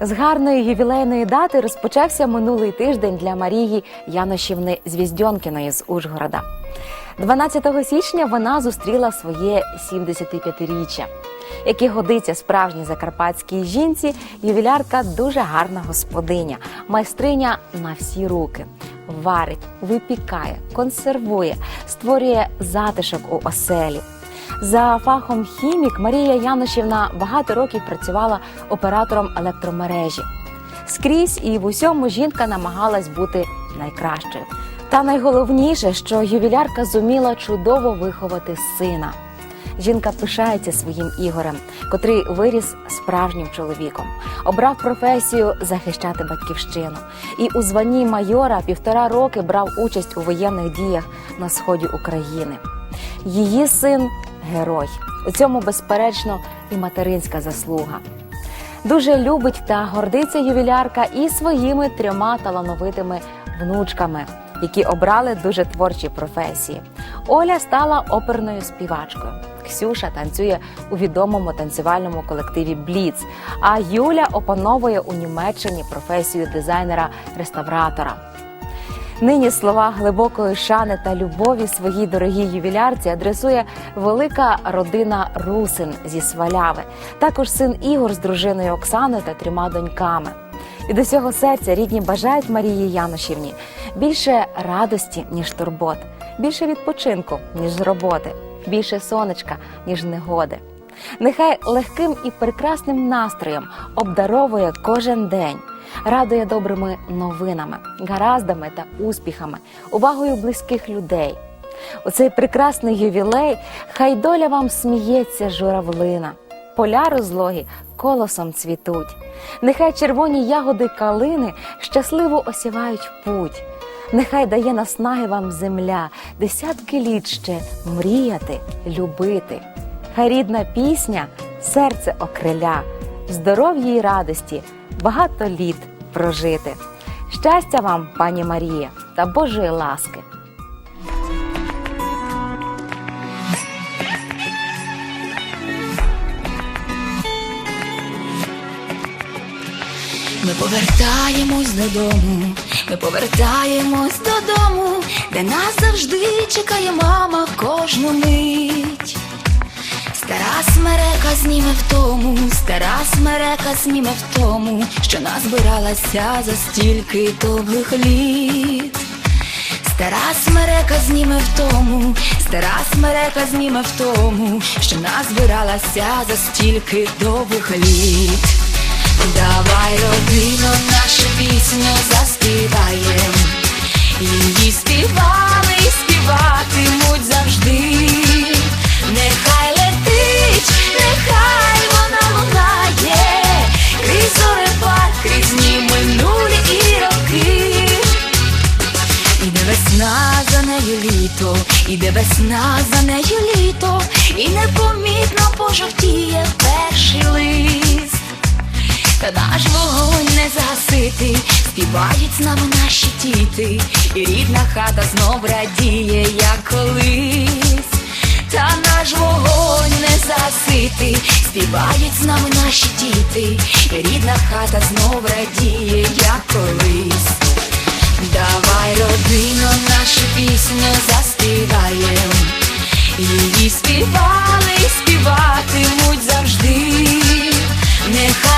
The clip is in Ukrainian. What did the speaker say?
З гарної ювілейної дати розпочався минулий тиждень для Марії Яношівни Звіздьонкіної з Ужгорода. 12 січня вона зустріла своє 75-річчя. Як і годиться справжній закарпатській жінці, ювілярка дуже гарна господиня, майстриня на всі руки. Варить, випікає, консервує, створює затишок у оселі. За фахом хімік Марія Яношівна багато років працювала оператором електромережі. Скрізь і в усьому жінка намагалась бути найкращою. Та найголовніше, що ювілярка зуміла чудово виховати сина. Жінка пишається своїм ігорем, котрий виріс справжнім чоловіком, обрав професію захищати батьківщину і у званні майора півтора роки брав участь у воєнних діях на сході України. Її син герой. У цьому, безперечно, і материнська заслуга. Дуже любить та гордиться ювілярка і своїми трьома талановитими внучками, які обрали дуже творчі професії. Оля стала оперною співачкою. Ксюша танцює у відомому танцювальному колективі Бліц. А Юля опановує у Німеччині професію дизайнера-реставратора. Нині слова глибокої шани та любові своїй дорогій ювілярці адресує велика родина Русин зі Сваляви, також син Ігор з дружиною Оксаною та трьома доньками. Від усього серця рідні бажають Марії Яношівні більше радості, ніж турбот, більше відпочинку, ніж роботи, більше сонечка, ніж негоди. Нехай легким і прекрасним настроєм обдаровує кожен день, радує добрими новинами, гараздами та успіхами, увагою близьких людей. У цей прекрасний ювілей хай доля вам сміється журавлина, поля розлогі колосом цвітуть. Нехай червоні ягоди калини щасливо осівають путь. Нехай дає наснаги вам земля, десятки літ ще мріяти, любити. Хай рідна пісня серце окриля, здоров'я й радості, багато літ прожити. Щастя вам, пані Марія, та Божої ласки! Ми повертаємось додому, ми повертаємось додому, де нас завжди чекає мама кожну мить. Стара смерека зніме в тому, стара смерека зніме в тому, що назбиралася за стільки довгих літ. Стара смерека зніме в тому, стара смерека зніме в тому, що назбиралася за стільки довгих літ. Давай, родино, нашу пісню заспіваєм. За нею літо, іде весна за нею літо, і непомітно пожовтіє перший лист. Та наш вогонь не загасити, співають з нами наші діти, і рідна хата знов радіє, як колись. Та наш вогонь не засити, співають з нами наші діти, і рідна хата знов радіє, як колись. пісню заспіваєм, її співали і співатимуть завжди. Нехай